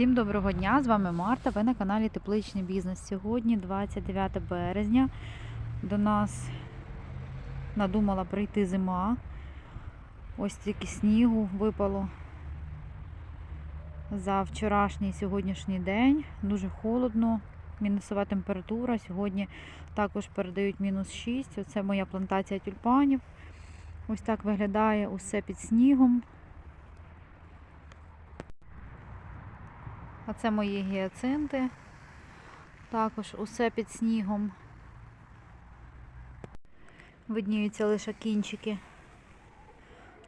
Всім доброго дня! З вами Марта. Ви на каналі Тепличний бізнес. Сьогодні 29 березня. До нас надумала прийти зима. Ось тільки снігу випало за вчорашній сьогоднішній день. Дуже холодно, мінусова температура. Сьогодні також передають мінус 6. Оце моя плантація тюльпанів. Ось так виглядає усе під снігом. А це мої гіацинти. Також усе під снігом. Видніються лише кінчики.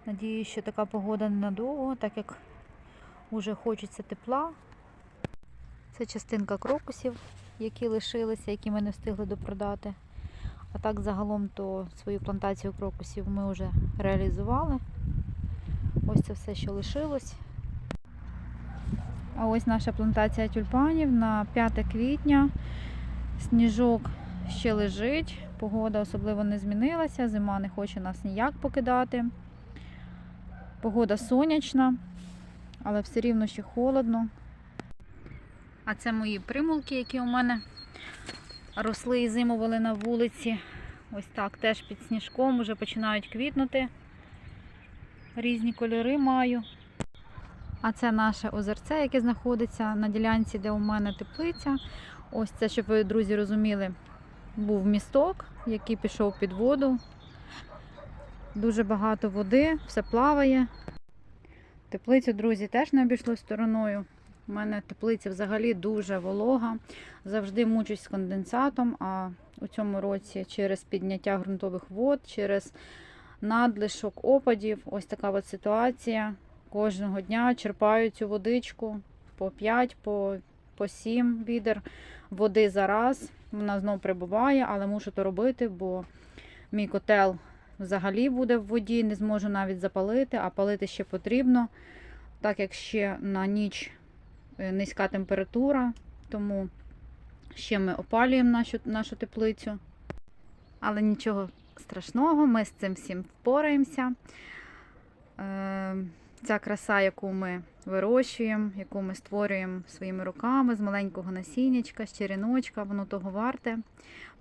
Надіюсь, що така погода ненадовго, так як уже хочеться тепла. Це частинка крокусів, які лишилися, які ми не встигли допродати. А так загалом то свою плантацію крокусів ми вже реалізували. Ось це все, що лишилось. А ось наша плантація тюльпанів на 5 квітня. Сніжок ще лежить, погода особливо не змінилася, зима не хоче нас ніяк покидати. Погода сонячна, але все рівно ще холодно. А це мої примулки, які у мене росли і зимували на вулиці. Ось так теж під сніжком вже починають квітнути. Різні кольори маю. А це наше озерце, яке знаходиться на ділянці, де у мене теплиця. Ось це, щоб ви, друзі, розуміли, був місток, який пішов під воду. Дуже багато води, все плаває. Теплицю, друзі, теж не обійшло стороною. У мене теплиця взагалі дуже волога. Завжди мучусь з конденсатом, а у цьому році через підняття ґрунтових вод, через надлишок опадів, ось така от ситуація. Кожного дня черпаю цю водичку по 5, по, по 7 відер води за раз. Вона знов прибуває, але мушу то робити, бо мій котел взагалі буде в воді, не зможу навіть запалити, а палити ще потрібно, так як ще на ніч е, низька температура, тому ще ми опалюємо нашу, нашу теплицю. Але нічого страшного, ми з цим всім впораємося. Ця краса, яку ми вирощуємо, яку ми створюємо своїми руками з маленького насіннячка, з череночка, воно того варте.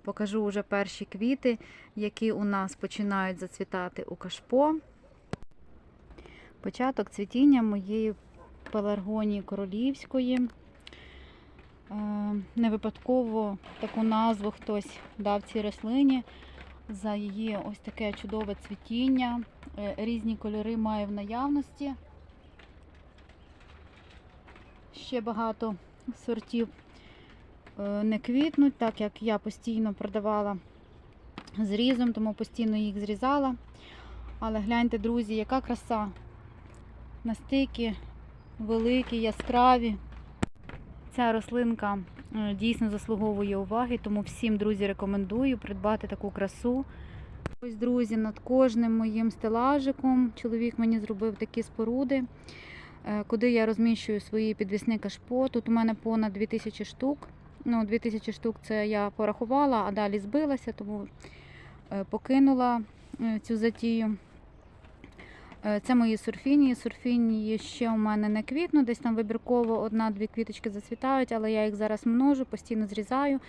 Покажу вже перші квіти, які у нас починають зацвітати у кашпо. Початок цвітіння моєї пеларгонії королівської. Е, Не випадково таку назву хтось дав цій рослині за її ось таке чудове цвітіння. Е, Різні кольори має в наявності. Ще багато сортів е, не квітнуть, так як я постійно продавала зрізом, тому постійно їх зрізала. Але гляньте, друзі, яка краса. Настільки великі, яскраві. Ця рослинка дійсно заслуговує уваги, тому всім, друзі, рекомендую придбати таку красу. Ось, друзі, над кожним моїм стелажиком чоловік мені зробив такі споруди, е, куди я розміщую свої підвісні кашпо. Тут у мене понад 2000 штук. Ну, 2000 штук це я порахувала, а далі збилася, тому е, покинула е, цю затію. Е, Це мої сурфінії. Сурфінії ще у мене не квітнуть, десь там вибірково одна-дві квіточки зацвітають, але я їх зараз множу, постійно зрізаю,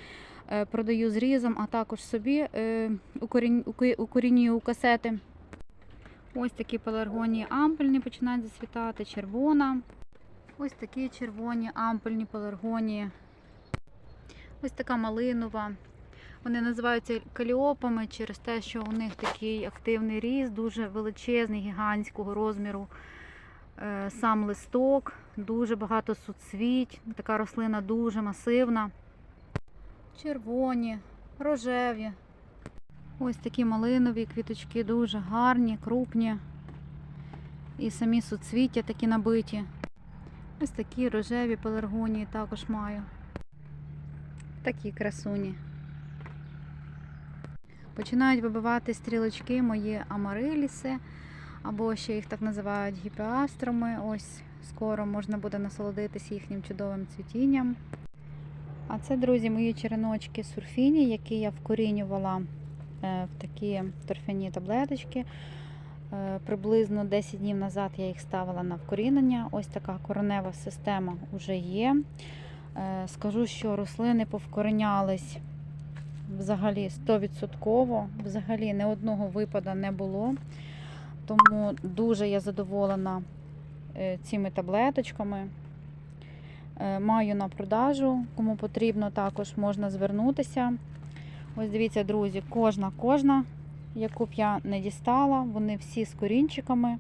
е, продаю зрізом, а також собі е, укорінюю у касети. Ось такі пеларгонії ампельні починають зацвітати, червона. Ось такі червоні ампельні пеларгонії. Ось така малинова. Вони називаються каліопами через те, що у них такий активний ріст, дуже величезний, гігантського розміру. Е, Сам листок, дуже багато суцвіть. Така рослина дуже масивна. Червоні, рожеві. Ось такі малинові квіточки, дуже гарні, крупні. І самі суцвіття такі набиті. Ось такі рожеві пеларгонії також маю. Такі красуні. Починають вибивати стрілочки мої амариліси, або ще їх так називають гіпеастроми. Ось скоро можна буде насолодитися їхнім чудовим цвітінням. А це, друзі, мої череночки сурфіні, які я вкорінювала е, в такі торфяні таблеточки. Е, Приблизно 10 днів назад я їх ставила на вкорінення. Ось така коренева система вже є. Е, Скажу, що рослини повкоренялись взагалі 100%, взагалі ні одного випада не було. Тому дуже я задоволена е, цими таблеточками. Е, Маю на продажу, кому потрібно, також можна звернутися. Ось дивіться, друзі, кожна, кожна, яку б я не дістала, вони всі з корінчиками.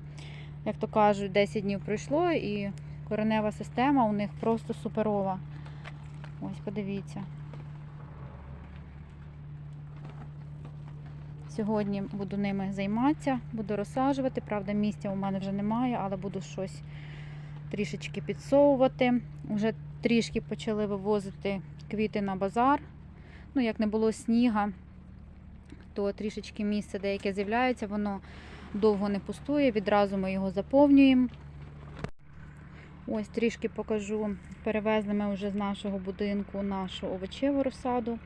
Як то кажуть, 10 днів пройшло і коренева система у них просто суперова. Ось подивіться. Сьогодні буду ними займатися, буду розсаджувати. Правда, місця у мене вже немає, але буду щось трішечки підсовувати. Вже трішки почали вивозити квіти на базар. Ну, як не було сніга, то трішечки місце деяке з'являється, воно довго не пустує, відразу ми його заповнюємо. Ось трішки покажу. Перевезли ми вже з нашого будинку нашу овочеву розсаду,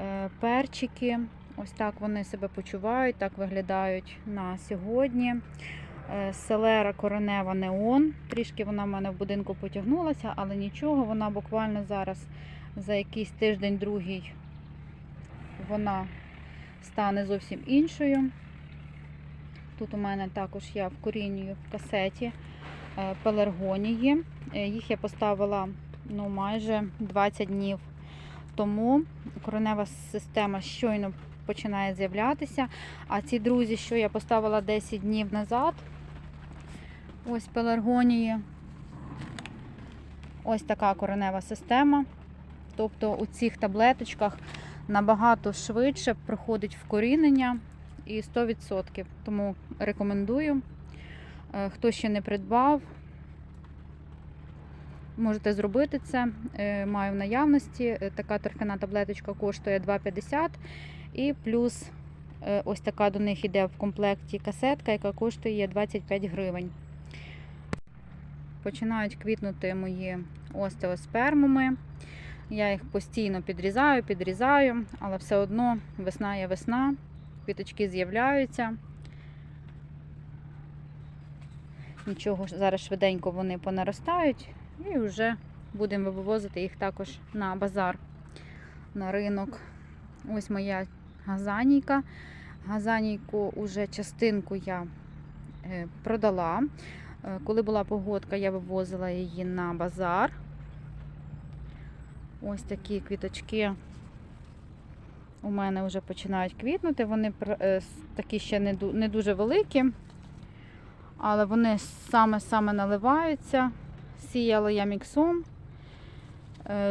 Е, перчики. Ось так вони себе почувають, так виглядають на сьогодні. Е, Селера коронева неон. Трішки вона в мене в будинку потягнулася, але нічого, вона буквально зараз за якийсь тиждень-другий вона стане зовсім іншою. Тут у мене також я вкорінюю в касеті е, пелергонії. Е, Їх я поставила ну, майже 20 днів тому. Коренева система щойно починає з'являтися. А ці друзі, що я поставила 10 днів назад, ось пеларгонії. Ось така коренева система. Тобто у цих таблеточках набагато швидше проходить вкорінення і 100%. Тому рекомендую. Е, Хто ще не придбав, можете зробити це. Е, Маю в наявності. Е, Така торфяна таблеточка коштує 2,50 і плюс е, ось така до них йде в комплекті касетка, яка коштує 25 гривень. Починають квітнути мої остеоспермуми. Я їх постійно підрізаю, підрізаю, але все одно весна є весна, квіточки з'являються. Нічого, зараз швиденько вони понаростають і вже будемо вивозити їх також на базар, на ринок. Ось моя газанійка. Газанійку уже частинку я е, продала. Е, Коли була погодка, я вивозила її на базар. Ось такі квіточки у мене вже починають квітнути. Вони е, такі ще не дуже великі, але вони саме-саме наливаються. Сіяла я міксом.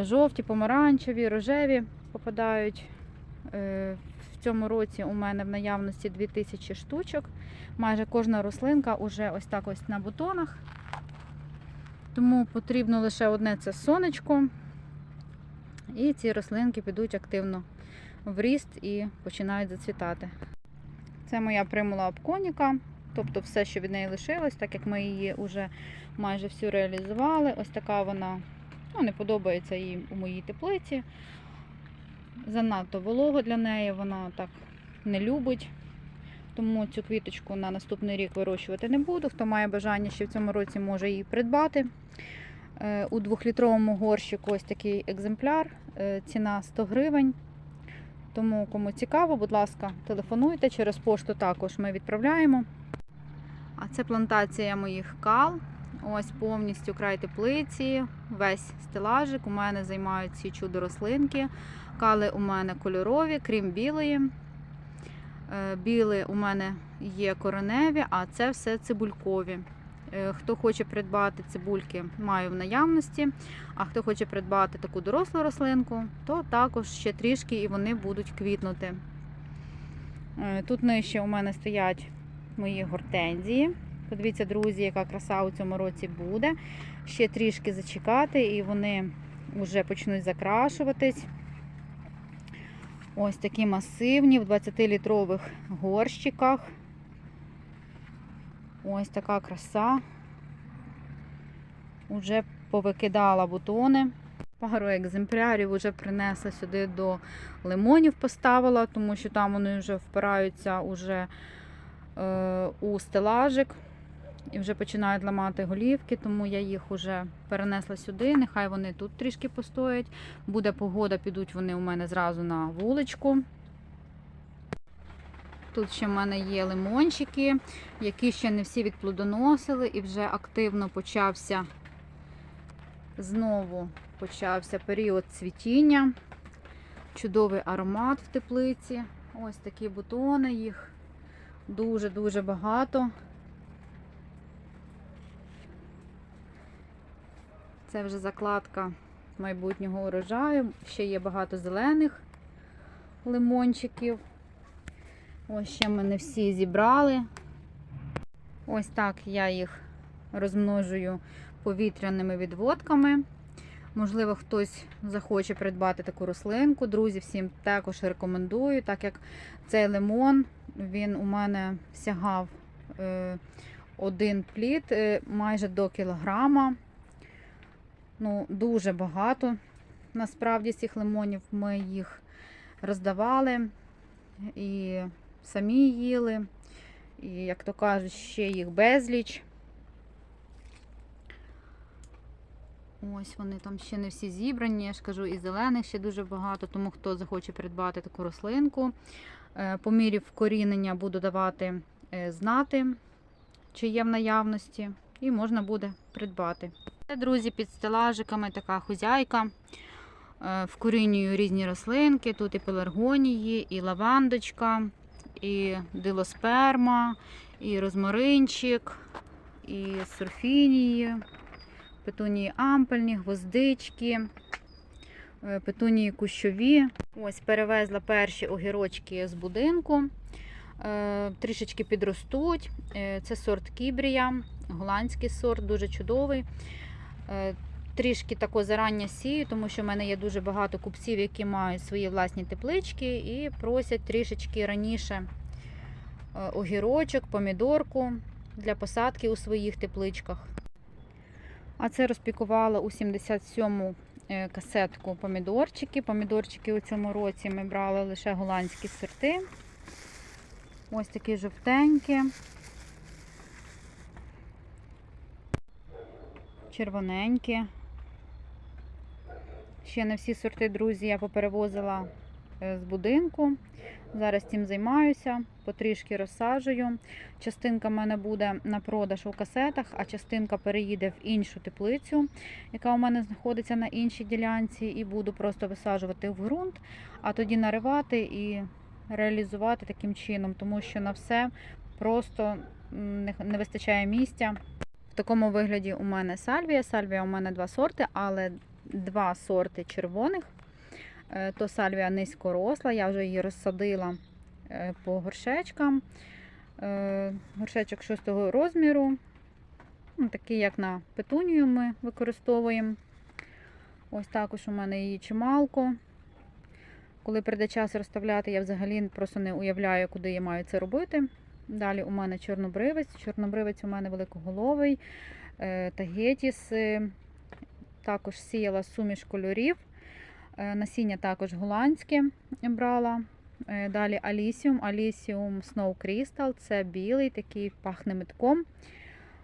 Жовті, помаранчеві, рожеві попадають. В цьому році у мене в наявності 2000 штучок. Майже кожна рослинка уже ось так ось на бутонах. Тому потрібно лише одне це сонечко. І ці рослинки підуть активно в ріст і починають зацвітати. Це моя примула обконіка, тобто все, що від неї лишилось, так як ми її вже майже всю реалізували. Ось така вона ну, не подобається їй у моїй теплиці. Занадто волого для неї, вона так не любить. Тому цю квіточку на наступний рік вирощувати не буду. Хто має бажання ще в цьому році може її придбати. Е, У двохлітровому горщику ось такий екземпляр. Е, Ціна 100 гривень. Тому, кому цікаво, будь ласка, телефонуйте через пошту також ми відправляємо. А це плантація моїх кал. Ось повністю край теплиці, весь стелажик. У мене займають ці чудо рослинки. Кали у мене кольорові, крім білої. Е, Білі у мене є кореневі, а це все цибулькові. Е, Хто хоче придбати цибульки, маю в наявності. А хто хоче придбати таку дорослу рослинку, то також ще трішки і вони будуть квітнути. Е, Тут нижче у мене стоять мої гортензії. Подивіться, друзі, яка краса у цьому році буде. Ще трішки зачекати, і вони вже почнуть закрашуватись. Ось такі масивні в 20-літрових горщиках. Ось така краса. Уже повикидала бутони. Пару екземплярів вже принесла сюди до лимонів, поставила, тому що там вони вже впираються уже е, у стелажик і вже починають ламати голівки, тому я їх вже перенесла сюди. Нехай вони тут трішки постоять. Буде погода, підуть вони у мене зразу на вуличку. Тут ще в мене є лимончики, які ще не всі відплодоносили, і вже активно почався знову почався період цвітіння. Чудовий аромат в теплиці. Ось такі бутони, їх дуже-дуже багато. Це вже закладка майбутнього урожаю. Ще є багато зелених лимончиків. Ось ще ми не всі зібрали. Ось так я їх розмножую повітряними відводками. Можливо, хтось захоче придбати таку рослинку. Друзі, всім також рекомендую, так як цей лимон, він у мене сягав е, один плід е, майже до кілограма. Ну, дуже багато. Насправді цих лимонів ми їх роздавали і самі їли. І, як то кажуть, ще їх безліч. Ось вони там ще не всі зібрані, я ж кажу, і зелених ще дуже багато, тому хто захоче придбати таку рослинку. Е, По мірі вкорінення буду давати е, знати, чи є в наявності, і можна буде придбати. Друзі, під стелажиками така хузяйка. Е, Вкорінюю різні рослинки. Тут і пеларгонії, і лавандочка, і дилосперма, і розмаринчик, і сурфінії, петунії ампельні, гвоздички, е, петунії кущові. Ось перевезла перші огірочки з будинку. Е, Трішечки підростуть. Це сорт Кібрія, голландський сорт, дуже чудовий. Е, Трішки тако зарання сію, тому що в мене є дуже багато купців, які мають свої власні теплички і просять трішечки раніше е, огірочок, помідорку для посадки у своїх тепличках. А це розпікувала у 77-му е, касетку помідорчики. Помідорчики у цьому році ми брали лише голландські сорти. Ось такі жовтенькі. Червоненькі. Ще не всі сорти, друзі, я поперевозила е, з будинку. Зараз цим займаюся, потрішки розсаджую. Частинка в мене буде на продаж у касетах, а частинка переїде в іншу теплицю, яка у мене знаходиться на іншій ділянці, і буду просто висаджувати в ґрунт, а тоді наривати і реалізувати таким чином, тому що на все просто не- не вистачає місця. В такому вигляді у мене сальвія. Сальвія у мене два сорти, але два сорти червоних. Е, То сальвія низькоросла, я вже її розсадила е, по горшечкам. Е, Горшечок шостого розміру. Ну, Такий, як на петунію ми використовуємо. Ось також у мене її чималко. Коли прийде час розставляти, я взагалі просто не уявляю, куди я маю це робити. Далі у мене чорнобривець. Чорнобривець у мене великоголовий, е, тагетіс. Також сіяла суміш кольорів. Е, Насіння також голландське брала. Е, Далі Алісіум, Алісіум Snow Crystal. Це білий, такий пахне метком.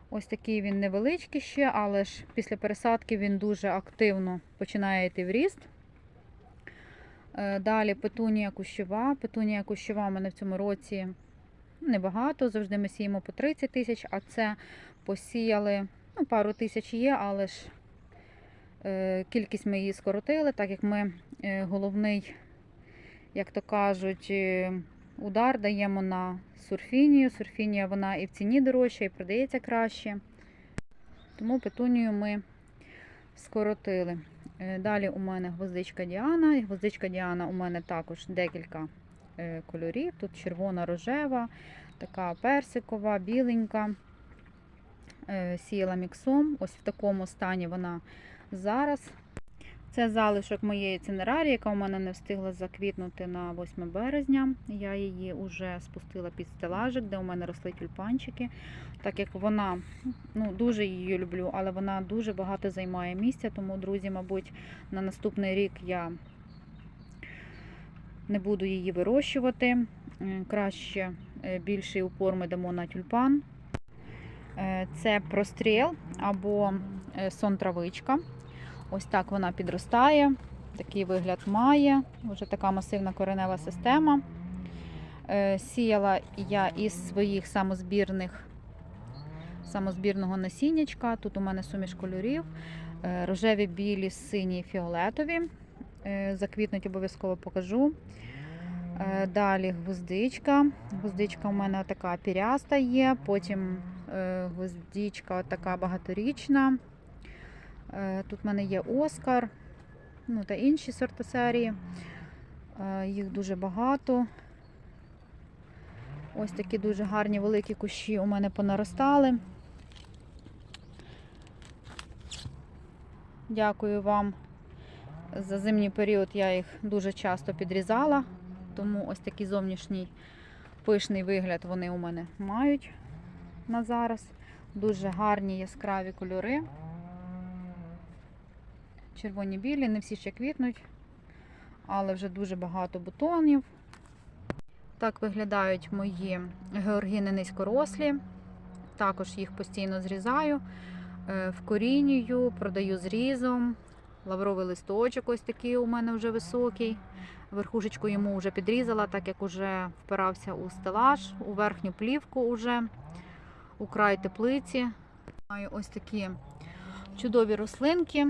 Ось такий він невеличкий ще, але ж після пересадки він дуже активно починає йти в ріст. Далі петунія кущова. Петунія кущова у мене в цьому році небагато. Завжди ми сіємо по 30 тисяч, а це посіяли ну, пару тисяч є, але ж е, кількість ми її скоротили, так як ми е, головний, як то кажуть, е, удар даємо на сурфінію. Сурфінія вона і в ціні дорожча, і продається краще. Тому петунію ми скоротили. Е, Далі у мене гвоздичка Діана. Гвоздичка Діана у мене також декілька кольорів. Тут червона рожева, така персикова, біленька. Е, Сіяла міксом. Ось в такому стані вона зараз. Це залишок моєї цинерарії, яка у мене не встигла заквітнути на 8 березня. Я її вже спустила під стелажик, де у мене росли тюльпанчики. Так як вона ну, дуже її люблю, але вона дуже багато займає місця. Тому, друзі, мабуть, на наступний рік я не буду її вирощувати. Краще е, більший упор ми дамо на тюльпан. Е, Це простріл або е, сон травичка. Ось так вона підростає. Такий вигляд має. Вже така масивна коренева система. Сіяла я із своїх самозбірних самозбірного насіннячка. Тут у мене суміш кольорів. Рожеві, білі, сині, фіолетові. Е, Заквітнуть обов'язково покажу. Е, Далі гвоздичка. Гвоздичка у мене така піряста є, потім е, гвоздичка така багаторічна. Тут в мене є Оскар, ну та інші сорти серії. Їх дуже багато. Ось такі дуже гарні великі кущі у мене понаростали. Дякую вам. За зимній період я їх дуже часто підрізала, тому ось такий зовнішній пишний вигляд вони у мене мають на зараз. Дуже гарні яскраві кольори. Червоні білі, не всі ще квітнуть, але вже дуже багато бутонів. Так виглядають мої георгіни низькорослі. Також їх постійно зрізаю, е, вкорінюю, продаю зрізом. Лавровий листочок ось такий у мене вже високий. Верхушечку йому вже підрізала, так як вже впирався у стелаж, у верхню плівку уже, у край теплиці. Маю ось такі чудові рослинки.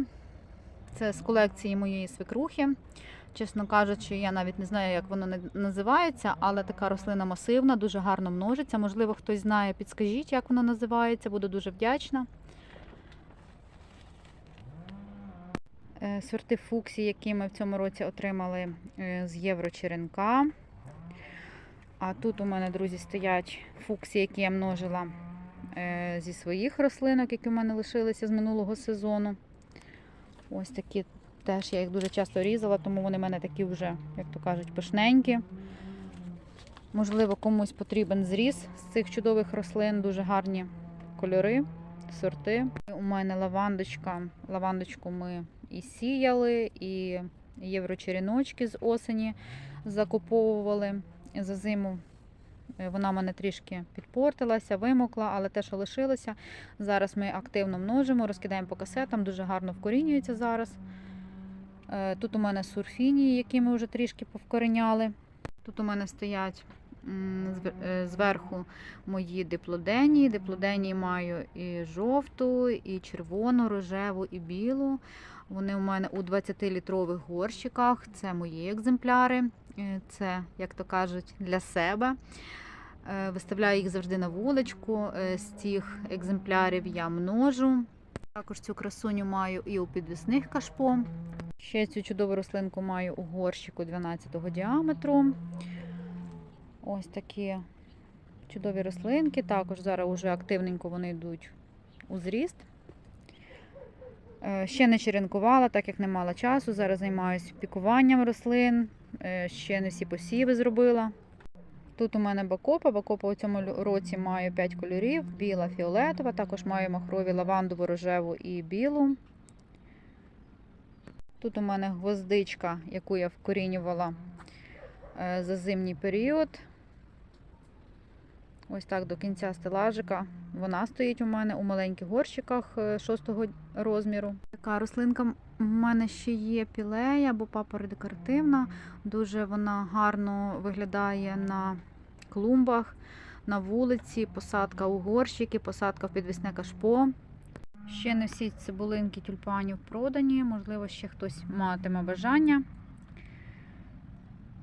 Це з колекції моєї свекрухи. Чесно кажучи, я навіть не знаю, як воно називається, але така рослина масивна, дуже гарно множиться. Можливо, хтось знає, підскажіть, як вона називається, буду дуже вдячна. Сорти фуксі, які ми в цьому році отримали е, з Єврочеренка. А тут у мене, друзі, стоять фуксі, які я множила е, зі своїх рослинок, які у мене лишилися з минулого сезону. Ось такі теж я їх дуже часто різала, тому вони в мене такі вже, як то кажуть, пишненькі. Можливо, комусь потрібен зріз з цих чудових рослин, дуже гарні кольори, сорти. У мене лавандочка. Лавандочку ми і сіяли, і єврочеріночки з осені закуповували за зиму. Е, Вона в мене трішки підпортилася, вимокла, але те, що лишилося. Зараз ми активно множимо, розкидаємо по касетам, дуже гарно вкорінюється зараз. Е, Тут у мене сурфінії, які ми вже трішки повкореняли. Тут у мене стоять зверху мої диплоденії. Диплоденії маю і жовту, і червону, рожеву, і білу. Вони у мене у 20-літрових горщиках. Це мої екземпляри. Е, Це, як то кажуть, для себе. Е, Виставляю їх завжди на вуличку. Е, З цих екземплярів я множу. Також цю красуню маю і у підвісних кашпо. Ще цю чудову рослинку маю у горщику 12 діаметру. Ось такі чудові рослинки. Також зараз вже активненько вони йдуть у зріст. Е, Ще не черенкувала, так як не мала часу. Зараз займаюся пікуванням рослин. Е, Ще не всі посіви зробила. Тут у мене бакопа. Бакопа у цьому році маю 5 кольорів: біла, фіолетова. Також маю махрові лавандову, рожеву і білу. Тут у мене гвоздичка, яку я вкорінювала е, за зимній період. Ось так до кінця стелажика. Вона стоїть у мене у маленьких горщиках 6 розміру. Така рослинка в мене ще є пілея або папора декоративна. Дуже вона гарно виглядає на клумбах, на вулиці, посадка у горщики, посадка в підвісне кашпо. Ще не всі цибулинки тюльпанів продані, можливо, ще хтось матиме бажання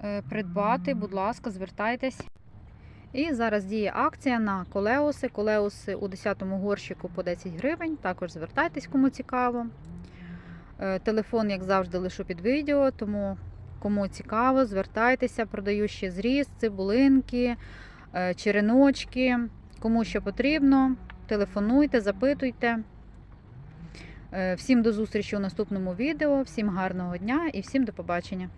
е, придбати, будь ласка, звертайтесь. І зараз діє акція на колеуси. Колеуси у 10-му горщику по 10 гривень. Також звертайтесь, кому цікаво. Е, Телефон, як завжди, лишу під відео, тому кому цікаво, звертайтеся, продаю ще зріз, цибулинки, е, череночки. Кому що потрібно, телефонуйте, запитуйте. Е, Всім до зустрічі у наступному відео, всім гарного дня і всім до побачення.